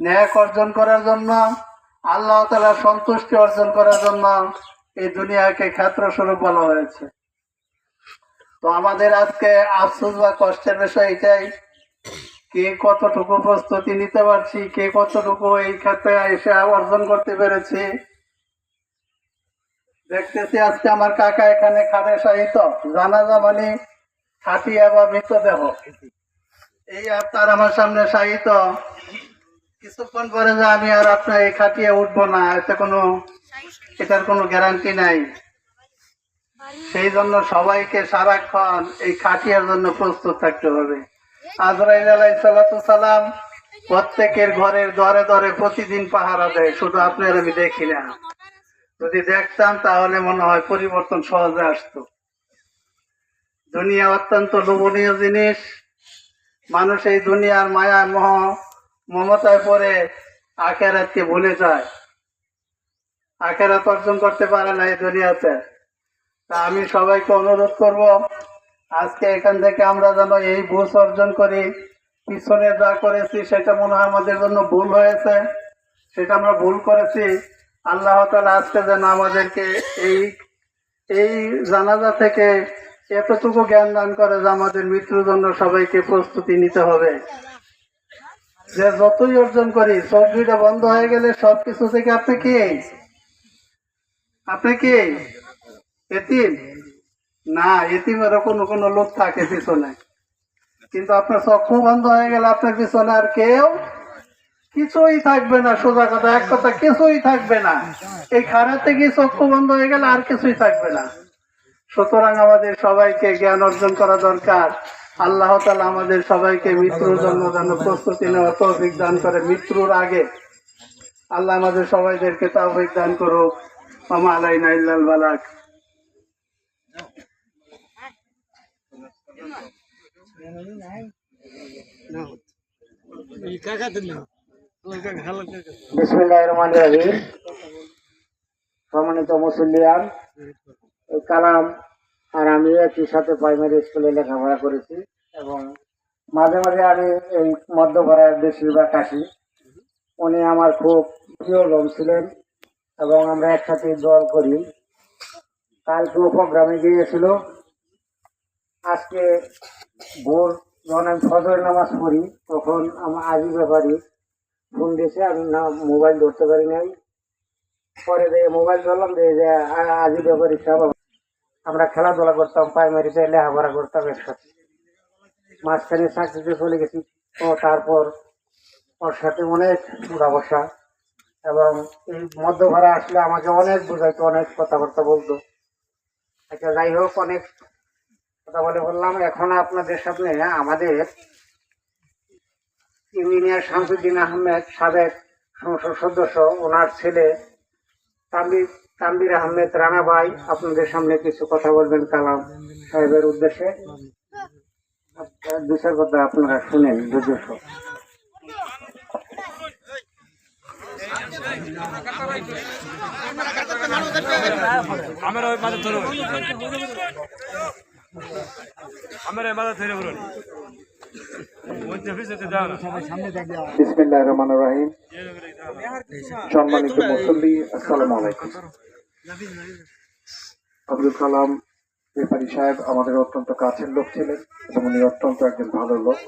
ন্যায় অর্জন করার জন্য, আল্লাহ তালা সন্তুষ্টি অর্জন করার জন্য এই দুনিয়াকে ক্ষেত্র স্বরূপ বলা হয়েছে। তো আমাদের আজকে আফসোস বা কষ্টের বিষয় এটাই কে কতটুকু প্রস্তুতি নিতে পারছি, কে কতটুকু এই ক্ষেত্রে এসে অর্জন করতে পেরেছি। দেখতেছি আজকে আমার কাকা এখানে খাটে সাহিত্য জানাজা মানে খাটিয়া বা মৃতদেহ। এই আপনার আমার সামনে সাহিত্য কিছুক্ষণ পরে যে আমি আর আপনার এই খাটিয়ে উঠবো না, এতে কোনো এটার কোনো গ্যারান্টি নাই। সেই জন্য সবাইকে সারাক্ষণ এই খাটিয়ার জন্য প্রস্তুত থাকতে হবে। আজরাইল আলাই সালাম প্রত্যেকের ঘরের দরে দরে প্রতিদিন পাহারা দেয়, শুধু আপনার আমি দেখি না। যদি দেখতাম তাহলে মনে হয় পরিবর্তন সহজে আসতো। দুনিয়া অত্যন্ত লোভনীয় জিনিস। মানুষ এই দুনিয়ার মায়া মোহ, মমতায় পড়ে আখেরাতকে ভুলে যায়। আখেরাত অর্জন করতে পারে না এই দুনিয়াতে। তা আমি সবাইকে অনুরোধ করব, আজকে এখান থেকে আমরা যেন এই বুঝ অর্জন করি, পিছনে যা করেছি সেটা মনে হয় আমাদের জন্য ভুল হয়েছে, সেটা আমরা ভুল করেছি। আল্লাহ তালা আজকে যেন আমাদেরকে এই এই জানাজা থেকে এতটুকু জ্ঞান দান করে যে আমাদের মৃত্যুর জন্য সবাইকে প্রস্তুতি নিতে হবে। যে যতই অর্জন করি দুইটা বন্ধ হয়ে গেলে সবকিছু থেকে আপনি কি? আপনি কি? এতিম? না, এতিমেরও কোনো কোনো লোক থাকে পিছনে। কিন্তু আপনার চক্ষু বন্ধ হয়ে গেলে আপনার পিছনে আর কেউ কিছুই থাকবে না, সোজা কথা। এক কথা, কিছুই থাকবে না। এই খারাপ থেকে চক্ষু বন্ধ হয়ে গেলে আর কিছুই থাকবে না। সুতরাং আমাদের সবাইকে জ্ঞান অর্জন করা দরকার। আল্লাহ তালা আমাদের সবাইকে মৃত্যুর জন্য যেন প্রস্তুতি নেওয়া তৌফিক দান করে মৃত্যুর আগে। আল্লাহ আমাদের সবাইদেরকে তৌফিক দান করুক। মামা আলাইনা ইল্লাল বালাক। সম্মানিত মুসল্লিয়ান কালাম আর আমি একই সাথে প্রাইমারি স্কুলে লেখাপড়া করেছি এবং মাঝে মাঝে আমি এই মধ্যপাড়ার বেশিরভাগ আসি উনি আমার খুব প্রিয় লোক ছিলেন এবং আমরা একসাথে দল করি। কালকেও প্রোগ্রামে গিয়েছিল। আজকে ভোর যখন আমি ফজর নামাজ পড়ি, তখন আমার আজি ব্যাপারী ফোন দিয়েছে, আমি না মোবাইল ধরতে পারি নাই। পরে মোবাইল ধরলাম, যে আজি ব্যাপারী সব আমরা খেলাধুলা করতাম প্রাইমারিতে লেখাপড়া করতাম একসাথে। মাঝখানে চাকরিতে চলে গেছি, তো তারপর ওর সাথে অনেক উঠা বসা এবং এই মধ্যভাড়া আসলে আমাকে অনেক বোঝাইতো, অনেক কথাবার্তা বলতো। আচ্ছা যাই হোক, অনেক কথা বলে বললাম। এখন আপনাদের সামনে আমাদের ইঞ্জিনিয়ার শামসুদ্দিন আহমেদ সাবেক সংসদ সদস্য, ওনার ছেলে তাম্বির তাম্বির আহমেদ রানা ভাই আপনাদের সামনে কিছু কথা বলবেন কালাম সাহেবের উদ্দেশ্যে? আচ্ছা, দু কথা আপনারা শুনেন বুঝেছ আমার ওই মাথা আমার এই মাথা ধরে বলুন। মধ্যে ফিসতে দাও না বিসমিল্লাহ সম্মানিত মুসল্লি, আসসালামু আলাইকুম। আব্দুল কালাম ব্যাপারী সাহেব আমাদের অত্যন্ত কাছের লোক ছিলেন এবং উনি অত্যন্ত একজন ভালো লোক।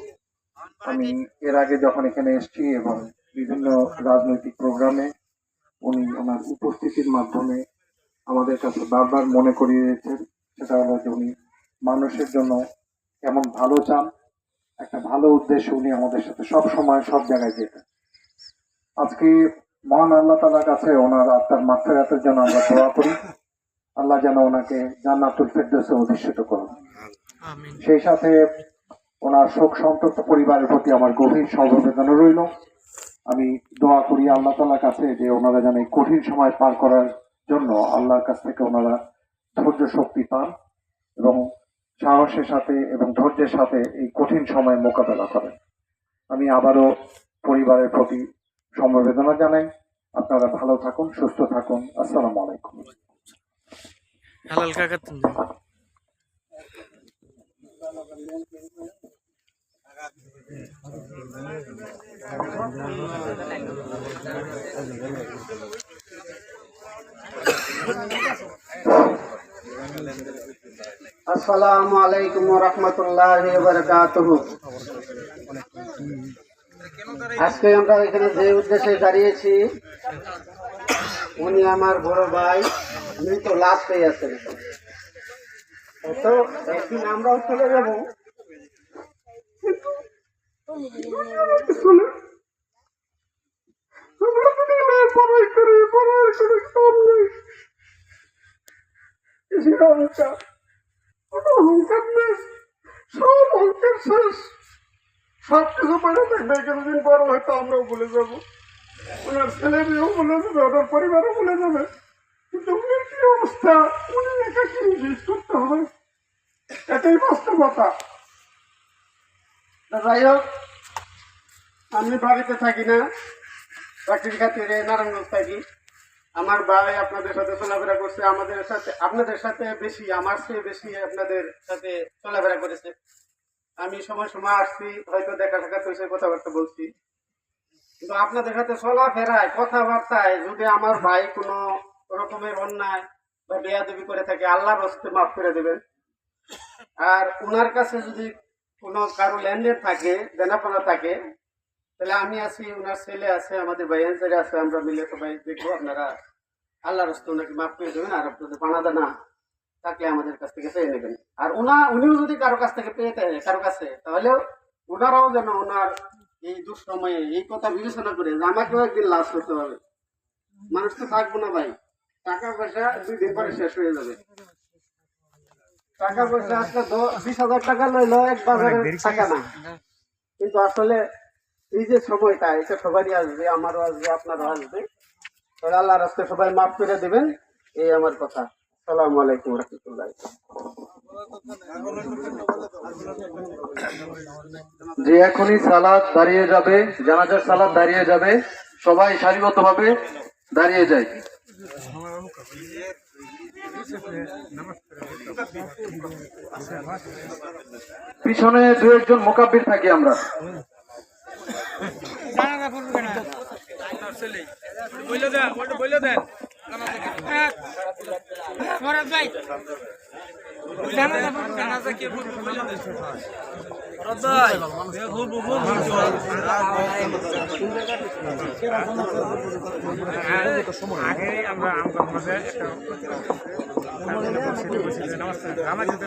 আমি এর আগে যখন এখানে এসেছি এবং বিভিন্ন রাজনৈতিক প্রোগ্রামে উনি ওনার উপস্থিতির মাধ্যমে আমাদের কাছে বারবার মনে করিয়েছেন, সেটা হলো যে উনি মানুষের জন্য কেমন ভালো চান একটা ভালো উদ্দেশ্য উনি আমাদের সাথে সব সময় সব জায়গায় যেতেন। আজকে মহান আল্লাহ তালার কাছে ওনার আত্মার মাত্রাতের জন্য আমরা দোয়া করি। আল্লাহ যেন ওনাকে জান্নাতুল ফেরদৌসে অধিষ্ঠিত করুন। সেই সাথে ওনার শোক সন্তপ্ত পরিবারের প্রতি আমার গভীর সমবেদনা রইল। আমি দোয়া করি আল্লাহ তালার কাছে যে ওনারা যেন এই কঠিন সময় পার করার জন্য আল্লাহর কাছ থেকে ওনারা ধৈর্য শক্তি পান এবং সাহসের সাথে এবং ধৈর্যের সাথে এই কঠিন সময় মোকাবেলা করেন। আমি আবারও পরিবারের প্রতি সমবেদনা জানাই। আপনারা ভালো থাকুন সুস্থ থাকুন। আসসালামু আলাইকুম। হালাল কাকা তুমি আসসালামু আলাইকুম রহমতুল্লাহ আজকে আমরা এখানে যে উদ্দেশ্যে দাঁড়িয়েছি, উনি আমার বড় ভাই মৃত লাশ পেয়ে আছেন। তো একদিন আমরাও চলে যাব। পড়াই? কোনো। সব শেষ। সব কিছু হয়তো আমরাও যাব। ওনার ছেলে মেয়েও ভুলে যাবে, ওনার পরিবারও যাবে। কিন্তু অবস্থা? উনি যাই হোক, আমি বাড়িতে থাকি না। চাকরির খাতিরে নারায়ণগঞ্জ থাকি। আমার ভাই আপনাদের সাথে চলাফেরা করছে, আমাদের সাথে, আপনাদের সাথে বেশি, আমার চেয়ে বেশি আপনাদের সাথে চলাফেরা করেছে। আমি সময় সময় আসছি, হয়তো দেখা সাক্ষাৎ হয়েছে, কথাবার্তা বলছি। কিন্তু আপনাদের সাথে চলাফেরায়, কথাবার্তায় যদি আমার ভাই কোনো রকমের অন্যায় বা বেয়াদবি করে থাকে, আল্লাহর হস্তে মাফ করে দেবেন। আর ওনার কাছে যদি কোনো কারও লেনদেন থাকে, দেনাপানা থাকে, তাহলে আমি আছি ওনার ছেলে আছে, আমাদের ভাই ছেলে আছে, আমরা মিলে সবাই দেখব, আপনারা আল্লাহর হস্তে ওনাকে মাফ করে দেবেন আর আপনাদের পানা দানা থাকলে আমাদের কাছ থেকে পেয়ে নেবেন। আর ওনা উনিও যদি কারও কাছ থেকে পেয়ে থাকে কারও কাছে তাহলে ওনারাও যেন ওনার এই দুঃসময়ে এই কথা বিবেচনা করে যে আমাকেও একদিন লাশ করতে হবে। মানুষ তো থাকব না ভাই। টাকা পয়সা দুই দিন পরে শেষ হয়ে যাবে। টাকা পয়সা আজকে দ- বিশ হাজার টাকা লইলো এক বাজারের টাকা না। কিন্তু আসলে এই যে সময়টা এটা সবারই আসবে আমারও আসবে আপনারও আসবে। আল্লাহ রাস্তে সবাই মাফ করে দেবেন, এই আমার কথা। সালামু আলাইকুম রহমতুল্লাহ। যে এখনই সালাদ দাঁড়িয়ে যাবে, জানাজার সালাদ দাঁড়িয়ে যাবে, সবাই সারিবদ্ধভাবে দাঁড়িয়ে যায়। পিছনে দু একজন মোকাব্বির থাকি আমরা। বইলে দেন বলে দেন। বইলে দেন আগে আমরা আমরা মাঝে আমার যেতে